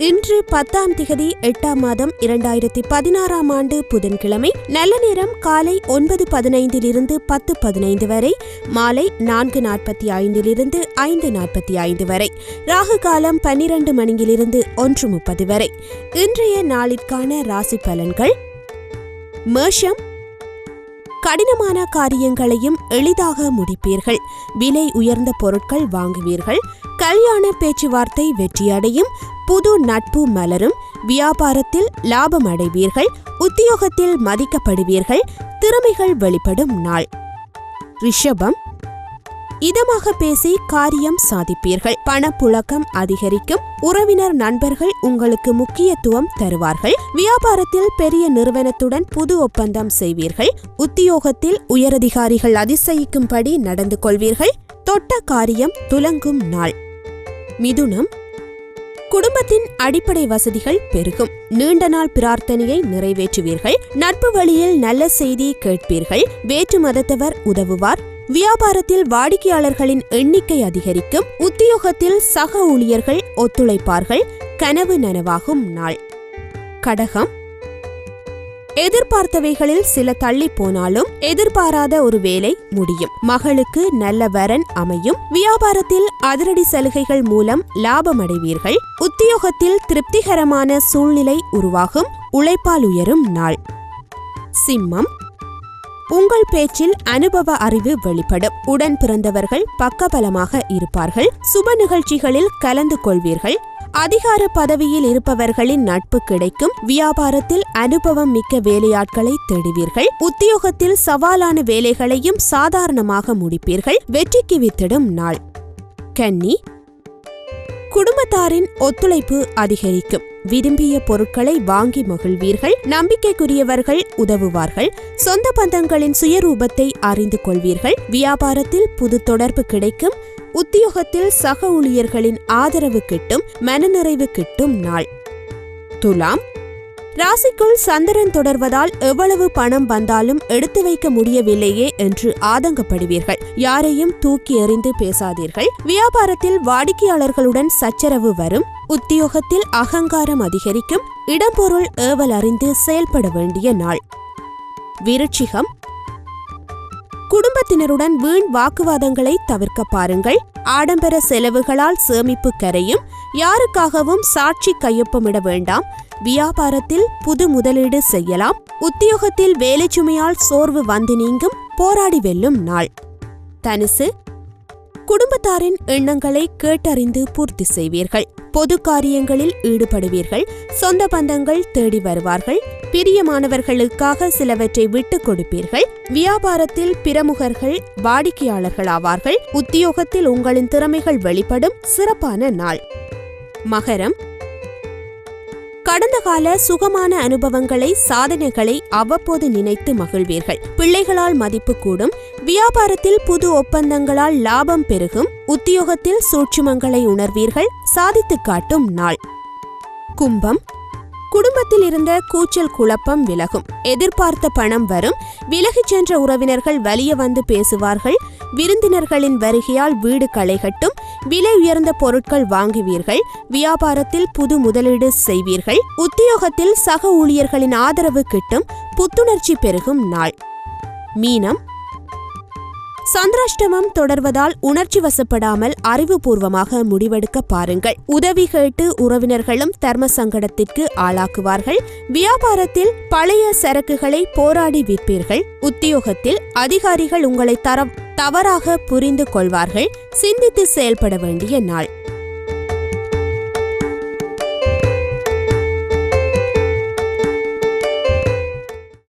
இன்று பத்தாம் திகதி எட்டாம் மாதம் இரண்டாயிரத்தி பதினாறாம் ஆண்டு புதன்கிழமை நல்ல நேரம் காலை ஒன்பது பதினைந்திலிருந்து பத்து பதினைந்து வரை மாலை நான்கு நாற்பத்தி ஐந்திலிருந்து ஐந்து நாற்பத்தி ஐந்து வரை ராகு காலம் பன்னிரண்டு மணியிலிருந்து ஒன்று முப்பது வரை. இன்றைய நாளிற்கான ராசி பலன்கள் மேஷம். கடினமான காரியங்களையும் எளிதாக முடிப்பீர்கள். விலை உயர்ந்த பொருட்கள் வாங்குவீர்கள். கல்யாண பேச்சுவார்த்தை வெற்றியடையும். புது நட்பு மலரும் வியாபாரத்தில் லாபம் அடைவீர்கள் உத்தியோகத்தில் மதிக்கப்படுவீர்கள் திறமைகள் வெளிப்படும் நாள். ரிஷபம் இதமாக பேசி காரியம் சாதிப்பீர்கள். பணப்புழக்கம் அதிகரிக்கும் உறவினர் நண்பர்கள் உங்களுக்கு முக்கியத்துவம் தருவார்கள். வியாபாரத்தில் பெரிய நிறுவனத்துடன் புது ஒப்பந்தம் செய்வீர்கள். உத்தியோகத்தில் உயரதிகாரிகள் அதிசயிக்கும்படி நடந்து கொள்வீர்கள். தொட்ட காரியம் துலங்கும் நாள். மிதுனம் குடும்பத்தின் அடிப்படை வசதிகள் பெருகும். நீண்ட நாள் பிரார்த்தனையை நிறைவேற்றுவீர்கள். நட்பு வழியில் நல்ல செய்தி கேட்பீர்கள். வேற்று மதத்தவர் உதவுவார். வியாபாரத்தில் வாடிக்கையாளர்களின் எண்ணிக்கை அதிகரிக்கும். உத்தியோகத்தில் சக ஊழியர்கள் ஒத்துழைப்பார்கள். கனவு நனவாகும் நாள். கடகம் எதிர்பார்த்தவைகளில் சில தள்ளி போனாலும் எதிர்பாராத ஒரு வேலை முடியும். மகளுக்கு நல்ல வரன் அமையும். வியாபாரத்தில் அதிரடி சலுகைகள் மூலம் லாபம் அடைவீர்கள் உத்தியோகத்தில் திருப்திகரமான சூழ்நிலை உருவாகும். உழைப்பால் உயரும் நாள். சிம்மம். உங்கள் பேச்சில் அனுபவ அறிவு வெளிப்படும். உடன் பிறந்தவர்கள் பக்கபலமாக இருப்பார்கள். சுப நிகழ்ச்சிகளில் கலந்து கொள்வீர்கள். அதிகார பதவியில் இருப்பவர்களின் நட்பு கிடைக்கும். வியாபாரத்தில் அனுபவம் மிக்க வேலையாட்களை தேடுவீர்கள். உத்தியோகத்தில் சவாலான வேலைகளையும் சாதாரணமாக முடிப்பீர்கள். வெற்றிக்கு வித்திடும் நாள். கன்னி. குடும்பத்தாரின் ஒத்துழைப்பு அதிகரிக்கும். விரும்பிய பொருட்களை வாங்கி மகிழ்வீர்கள். நம்பிக்கைக்குரியவர்கள் உதவுவார்கள். சொந்த பந்தங்களின் சுயரூபத்தை அறிந்து கொள்வீர்கள். வியாபாரத்தில் புது தொடர்பு கிடைக்கும். உத்தியோகத்தில் சக ஊழியர்களின் ஆதரவு கிட்டும் மனநிறைவு கிட்டும் நாள். துலாம். ராசிக்குள் சந்திரன் தொடர்வதால் எவ்வளவு பணம் வந்தாலும் எடுத்து வைக்க முடியவில்லையே என்று ஆதங்கப்படுவீர்கள். யாரையும் தூக்கி எறிந்து பேசாதீர்கள். வியாபாரத்தில் வாடிக்கையாளர்களுடன் சச்சரவு வரும். உத்தியோகத்தில் அகங்காரம் அதிகரிக்கும். இடம்பொருள் ஏவல் அறிந்து செயல்பட வேண்டிய நாள். விருட்சிகம் குடும்பத்தினருடன் வீண் வாக்குவாதங்களை தவிர்க்க பாருங்கள். ஆடம்பர செலவுகளால் சேமிப்பு கரையும் யாருக்காகவும் சாட்சி கையொப்பமிட வேண்டாம். வியாபாரத்தில் புது முதலீடு செய்யலாம். உத்தியோகத்தில் வேலை சுமையால் சோர்வு வந்து நீங்கும் போராடி வெல்லும் நாள். தனுசு குடும்பத்தாரின் எண்ணங்களை கேட்டறிந்து பூர்த்தி செய்வீர்கள். பொது காரியங்களில் ஈடுபடுவீர்கள். சொந்த பந்தங்கள் தேடி வருவார்கள். பிரியமானவர்களுக்காக சிலவற்றை விட்டுக் கொடுப்பீர்கள். வியாபாரத்தில் பிரமுகர்கள் வாடிக்கையாளர்கள் ஆவார்கள் உத்தியோகத்தில் உங்களின் திறமைகள் வெளிப்படும். சிறப்பான நாள். மகரம். கடந்த கால சுகமான அனுபவங்களை சாதனைகளை அவ்வப்போது நினைத்து மகிழ்வீர்கள். பிள்ளைகளால் மதிப்பு கூடும். வியாபாரத்தில் புது ஒப்பந்தங்களால் லாபம் பெருகும் உத்தியோகத்தில் சூட்சுமங்களை உணர்வீர்கள் சாதித்து காட்டும் நாள். கும்பம். குடும்பத்தில் இருந்த கூச்சல் குழப்பம் விலகும். எதிர்பார்த்த பணம் வரும். விலகிச் சென்ற உறவினர்கள் வலிய வந்து பேசுவார்கள். விருந்தினர்களின் வருகையால் வீடு களைகட்டும் விலை உயர்ந்த பொருட்கள் வாங்குவீர்கள். வியாபாரத்தில் புது முதலீடு செய்வீர்கள். உத்தியோகத்தில் சக ஊழியர்களின் ஆதரவு கிட்டும். புத்துணர்ச்சி பெருகும் நாள். மீனம். சந்திராஷ்டமம் தொடர்வதால் உணர்ச்சி வசப்படாமல் அறிவுபூர்வமாக முடிவெடுக்க பாருங்கள். உதவி கேட்டு உறவினர்களும் தர்ம சங்கடத்திற்கு ஆளாக்குவார்கள். வியாபாரத்தில் பழைய சரக்குகளை போராடி விற்பீர்கள். உத்தியோகத்தில் அதிகாரிகள் உங்களை தர தவறாக புரிந்து கொள்வார்கள். சிந்தித்து செயல்பட வேண்டிய நாள்.